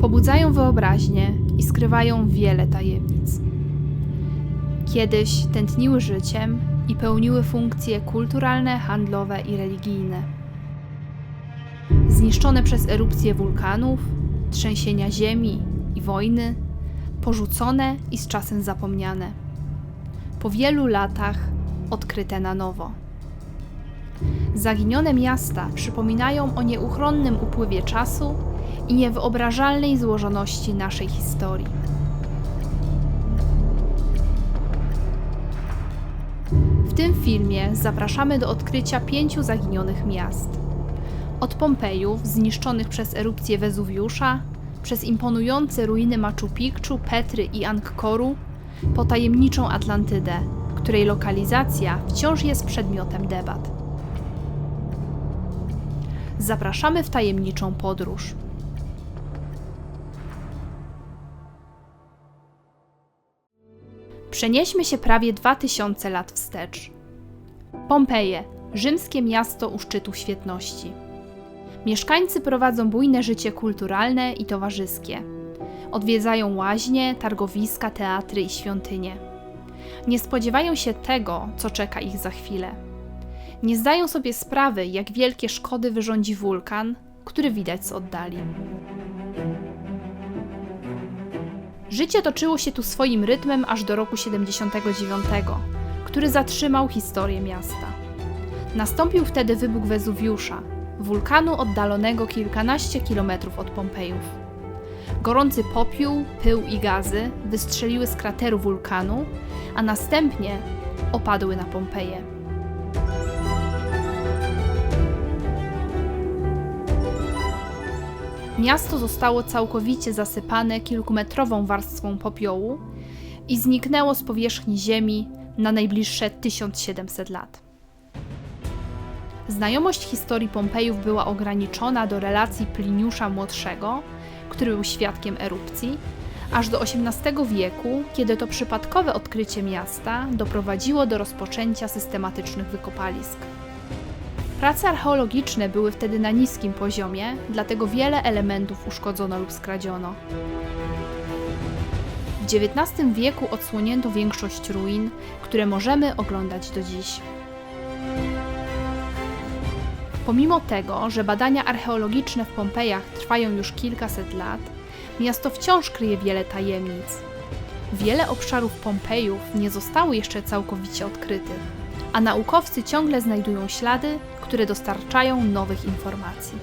Pobudzają wyobraźnię i skrywają wiele tajemnic. Kiedyś tętniły życiem i pełniły funkcje kulturalne, handlowe i religijne. Zniszczone przez erupcje wulkanów, trzęsienia ziemi i wojny, porzucone i z czasem zapomniane. Po wielu latach odkryte na nowo. Zaginione miasta przypominają o nieuchronnym upływie czasu i niewyobrażalnej złożoności naszej historii. W tym filmie zapraszamy do odkrycia pięciu zaginionych miast. Od Pompejów, zniszczonych przez erupcję Wezuwiusza, przez imponujące ruiny Machu Picchu, Petry i Angkoru, po tajemniczą Atlantydę, której lokalizacja wciąż jest przedmiotem debat. Zapraszamy w tajemniczą podróż. Przenieśmy się prawie 2000 lat wstecz. Pompeje, rzymskie miasto u szczytu świetności. Mieszkańcy prowadzą bujne życie kulturalne i towarzyskie. Odwiedzają łaźnie, targowiska, teatry i świątynie. Nie spodziewają się tego, co czeka ich za chwilę. Nie zdają sobie sprawy, jak wielkie szkody wyrządzi wulkan, który widać z oddali. Życie toczyło się tu swoim rytmem aż do roku 79, który zatrzymał historię miasta. Nastąpił wtedy wybuch Wezuwiusza, wulkanu oddalonego kilkanaście kilometrów od Pompejów. Gorący popiół, pył i gazy wystrzeliły z krateru wulkanu, a następnie opadły na Pompeje. Miasto zostało całkowicie zasypane kilkumetrową warstwą popiołu i zniknęło z powierzchni ziemi na najbliższe 1700 lat. Znajomość historii Pompejów była ograniczona do relacji Pliniusza Młodszego, który był świadkiem erupcji, aż do XVIII wieku, kiedy to przypadkowe odkrycie miasta doprowadziło do rozpoczęcia systematycznych wykopalisk. Prace archeologiczne były wtedy na niskim poziomie, dlatego wiele elementów uszkodzono lub skradziono. W XIX wieku odsłonięto większość ruin, które możemy oglądać do dziś. Pomimo tego, że badania archeologiczne w Pompejach trwają już kilkaset lat, miasto wciąż kryje wiele tajemnic. Wiele obszarów Pompejów nie zostało jeszcze całkowicie odkrytych, a naukowcy ciągle znajdują ślady, które dostarczają nowych informacji.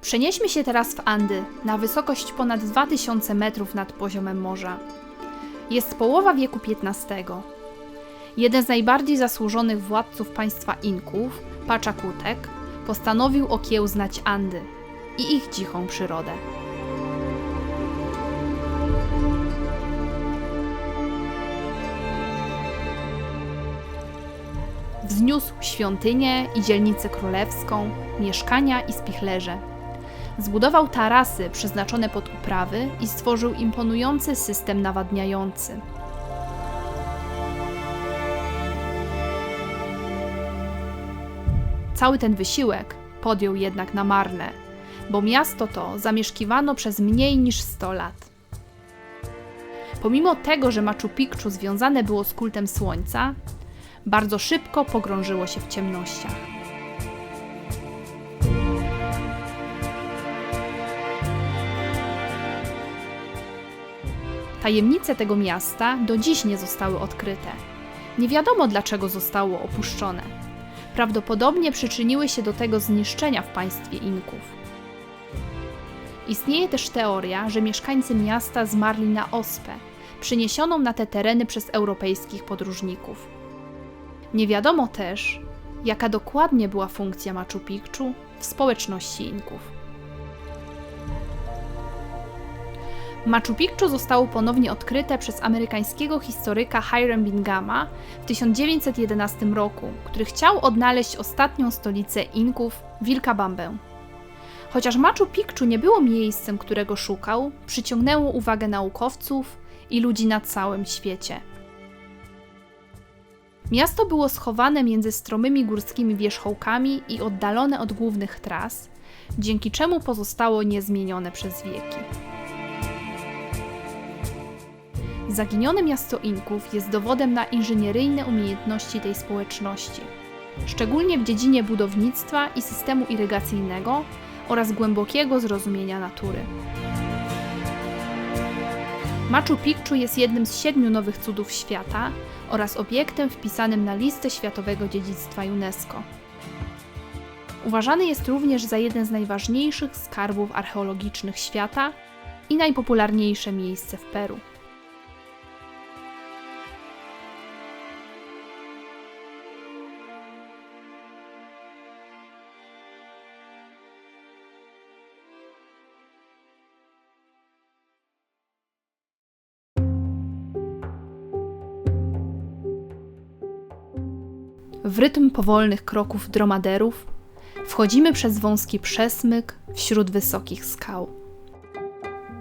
Przenieśmy się teraz w Andy, na wysokość ponad 2000 metrów nad poziomem morza. Jest połowa wieku XV. Jeden z najbardziej zasłużonych władców państwa Inków, Paczakutek, postanowił okiełznać Andy i ich dzichą przyrodę. Wzniósł świątynię i dzielnicę królewską, mieszkania i spichlerze. Zbudował tarasy przeznaczone pod uprawy i stworzył imponujący system nawadniający. Cały ten wysiłek podjął jednak na marne, bo miasto to zamieszkiwano przez mniej niż 100 lat. Pomimo tego, że Machu Picchu związane było z kultem słońca, bardzo szybko pogrążyło się w ciemnościach. Tajemnice tego miasta do dziś nie zostały odkryte. Nie wiadomo dlaczego zostało opuszczone. Prawdopodobnie przyczyniły się do tego zniszczenia w państwie Inków. Istnieje też teoria, że mieszkańcy miasta zmarli na ospę, przyniesioną na te tereny przez europejskich podróżników. Nie wiadomo też, jaka dokładnie była funkcja Machu Picchu w społeczności Inków. Machu Picchu zostało ponownie odkryte przez amerykańskiego historyka Hiram Binghama w 1911 roku, który chciał odnaleźć ostatnią stolicę Inków, Wilkabambę. Chociaż Machu Picchu nie było miejscem, którego szukał, przyciągnęło uwagę naukowców i ludzi na całym świecie. Miasto było schowane między stromymi górskimi wierzchołkami i oddalone od głównych tras, dzięki czemu pozostało niezmienione przez wieki. Zaginione miasto Inków jest dowodem na inżynieryjne umiejętności tej społeczności, szczególnie w dziedzinie budownictwa i systemu irygacyjnego oraz głębokiego zrozumienia natury. Machu Picchu jest jednym z siedmiu nowych cudów świata oraz obiektem wpisanym na listę Światowego Dziedzictwa UNESCO. Uważany jest również za jeden z najważniejszych skarbów archeologicznych świata i najpopularniejsze miejsce w Peru. W rytm powolnych kroków dromaderów wchodzimy przez wąski przesmyk wśród wysokich skał.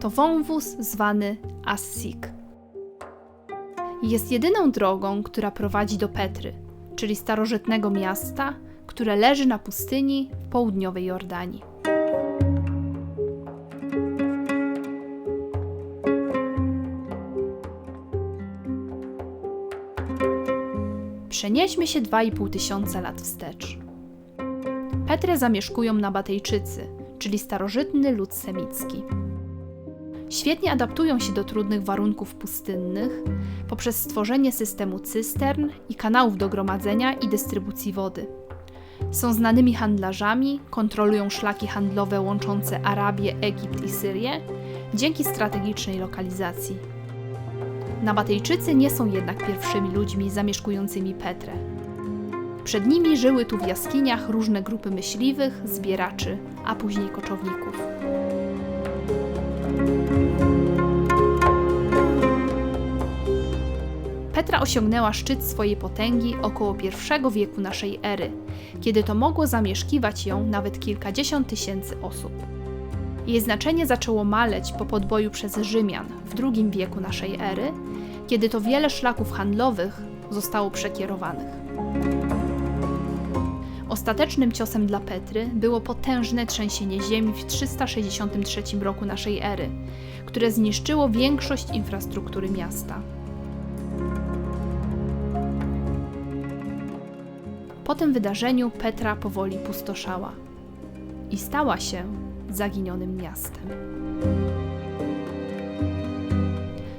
To wąwóz zwany Assik. Jest jedyną drogą, która prowadzi do Petry, czyli starożytnego miasta, które leży na pustyni w południowej Jordanii. Przenieśmy się 2,5 tysiąca lat wstecz. Petrę zamieszkują Nabatejczycy, czyli starożytny lud semicki. Świetnie adaptują się do trudnych warunków pustynnych poprzez stworzenie systemu cystern i kanałów do gromadzenia i dystrybucji wody. Są znanymi handlarzami, kontrolują szlaki handlowe łączące Arabię, Egipt i Syrię dzięki strategicznej lokalizacji. Nabatejczycy nie są jednak pierwszymi ludźmi zamieszkującymi Petrę. Przed nimi żyły tu w jaskiniach różne grupy myśliwych, zbieraczy, a później koczowników. Petra osiągnęła szczyt swojej potęgi około I wieku naszej ery, kiedy to mogło zamieszkiwać ją nawet kilkadziesiąt tysięcy osób. Jej znaczenie zaczęło maleć po podboju przez Rzymian w II wieku naszej ery, kiedy to wiele szlaków handlowych zostało przekierowanych. Ostatecznym ciosem dla Petry było potężne trzęsienie ziemi w 363 roku naszej ery, które zniszczyło większość infrastruktury miasta. Po tym wydarzeniu Petra powoli pustoszała i stała się zaginionym miastem.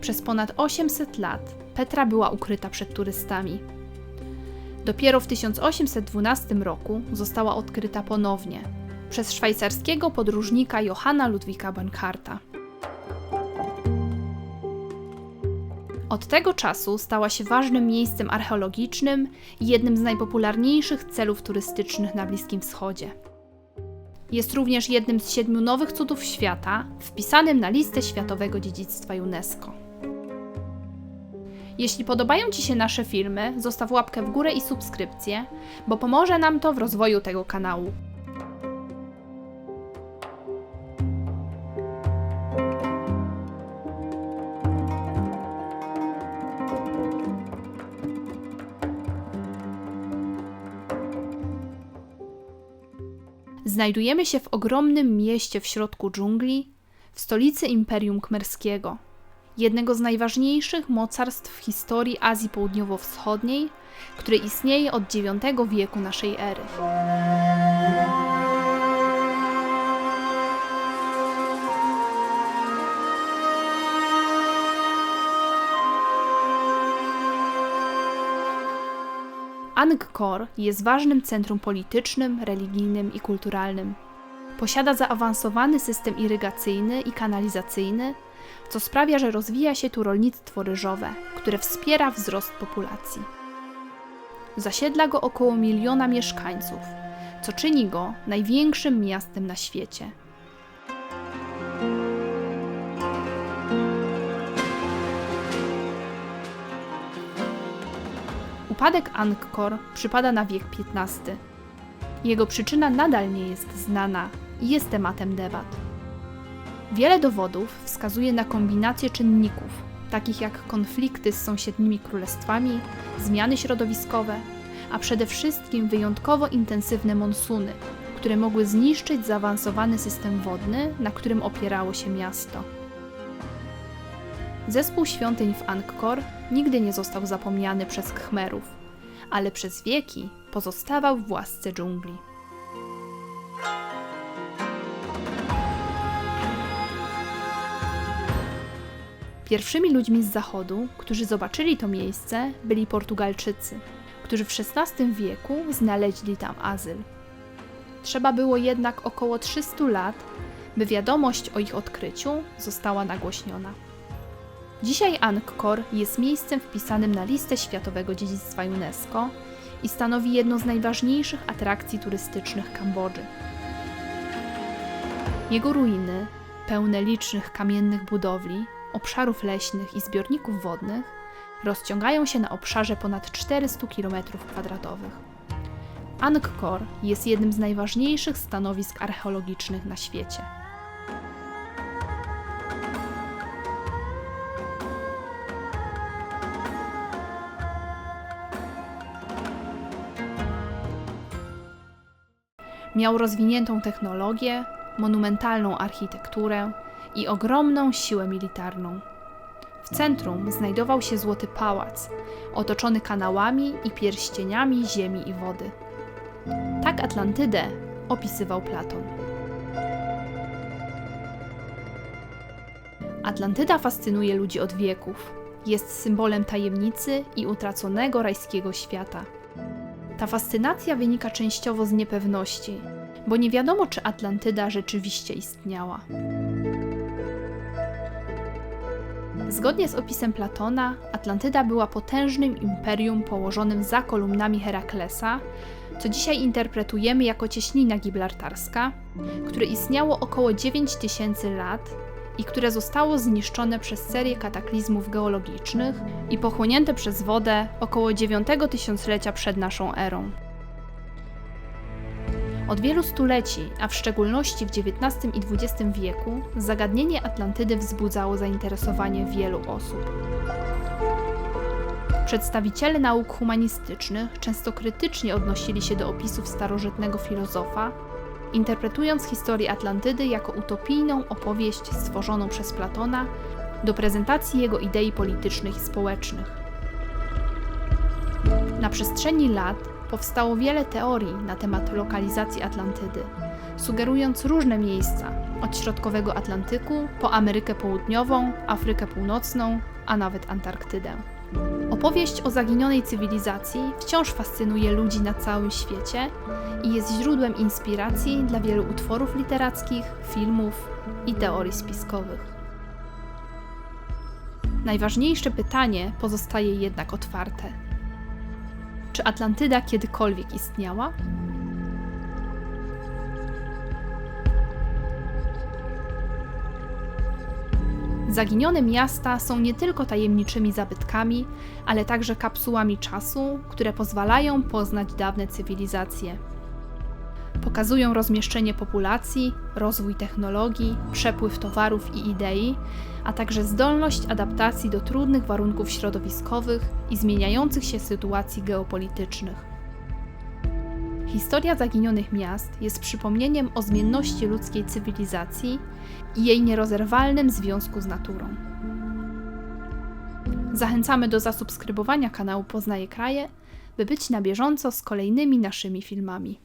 Przez ponad 800 lat Petra była ukryta przed turystami. Dopiero w 1812 roku została odkryta ponownie przez szwajcarskiego podróżnika Johanna Ludwika Bankharta. Od tego czasu stała się ważnym miejscem archeologicznym i jednym z najpopularniejszych celów turystycznych na Bliskim Wschodzie. Jest również jednym z siedmiu nowych cudów świata, wpisanym na listę Światowego Dziedzictwa UNESCO. Jeśli podobają Ci się nasze filmy, zostaw łapkę w górę i subskrypcję, bo pomoże nam to w rozwoju tego kanału. Znajdujemy się w ogromnym mieście w środku dżungli, w stolicy Imperium Kmerskiego, jednego z najważniejszych mocarstw w historii Azji Południowo-Wschodniej, które istnieje od IX wieku naszej ery. Angkor jest ważnym centrum politycznym, religijnym i kulturalnym. Posiada zaawansowany system irygacyjny i kanalizacyjny, co sprawia, że rozwija się tu rolnictwo ryżowe, które wspiera wzrost populacji. Zasiedla go około miliona mieszkańców, co czyni go największym miastem na świecie. Upadek Angkor przypada na wiek XV. Jego przyczyna nadal nie jest znana, i jest tematem debat. Wiele dowodów wskazuje na kombinację czynników, takich jak konflikty z sąsiednimi królestwami, zmiany środowiskowe, a przede wszystkim wyjątkowo intensywne monsuny, które mogły zniszczyć zaawansowany system wodny, na którym opierało się miasto. Zespół świątyń w Angkor nigdy nie został zapomniany przez Khmerów, ale przez wieki pozostawał w łasce dżungli. Pierwszymi ludźmi z zachodu, którzy zobaczyli to miejsce, byli Portugalczycy, którzy w XVI wieku znaleźli tam azyl. Trzeba było jednak około 300 lat, by wiadomość o ich odkryciu została nagłośniona. Dzisiaj Angkor jest miejscem wpisanym na listę Światowego Dziedzictwa UNESCO i stanowi jedną z najważniejszych atrakcji turystycznych Kambodży. Jego ruiny, pełne licznych kamiennych budowli, obszarów leśnych i zbiorników wodnych, rozciągają się na obszarze ponad 400 km2. Angkor jest jednym z najważniejszych stanowisk archeologicznych na świecie. Miał rozwiniętą technologię, monumentalną architekturę i ogromną siłę militarną. W centrum znajdował się złoty pałac, otoczony kanałami i pierścieniami ziemi i wody. Tak Atlantydę opisywał Platon. Atlantyda fascynuje ludzi od wieków. Jest symbolem tajemnicy i utraconego rajskiego świata. Ta fascynacja wynika częściowo z niepewności, bo nie wiadomo, czy Atlantyda rzeczywiście istniała. Zgodnie z opisem Platona, Atlantyda była potężnym imperium położonym za kolumnami Heraklesa, co dzisiaj interpretujemy jako cieśnina gibraltarska, które istniało około 9000 lat i które zostało zniszczone przez serię kataklizmów geologicznych i pochłonięte przez wodę około 9 tysiąclecia przed naszą erą. Od wielu stuleci, a w szczególności w XIX i XX wieku, zagadnienie Atlantydy wzbudzało zainteresowanie wielu osób. Przedstawiciele nauk humanistycznych często krytycznie odnosili się do opisów starożytnego filozofa, interpretując historię Atlantydy jako utopijną opowieść stworzoną przez Platona do prezentacji jego idei politycznych i społecznych. Na przestrzeni lat powstało wiele teorii na temat lokalizacji Atlantydy, sugerując różne miejsca, od środkowego Atlantyku po Amerykę Południową, Afrykę Północną, a nawet Antarktydę. Opowieść o zaginionej cywilizacji wciąż fascynuje ludzi na całym świecie i jest źródłem inspiracji dla wielu utworów literackich, filmów i teorii spiskowych. Najważniejsze pytanie pozostaje jednak otwarte. Czy Atlantyda kiedykolwiek istniała? Zaginione miasta są nie tylko tajemniczymi zabytkami, ale także kapsułami czasu, które pozwalają poznać dawne cywilizacje. Pokazują rozmieszczenie populacji, rozwój technologii, przepływ towarów i idei, a także zdolność adaptacji do trudnych warunków środowiskowych i zmieniających się sytuacji geopolitycznych. Historia zaginionych miast jest przypomnieniem o zmienności ludzkiej cywilizacji i jej nierozerwalnym związku z naturą. Zachęcamy do zasubskrybowania kanału Poznaje Kraje, by być na bieżąco z kolejnymi naszymi filmami.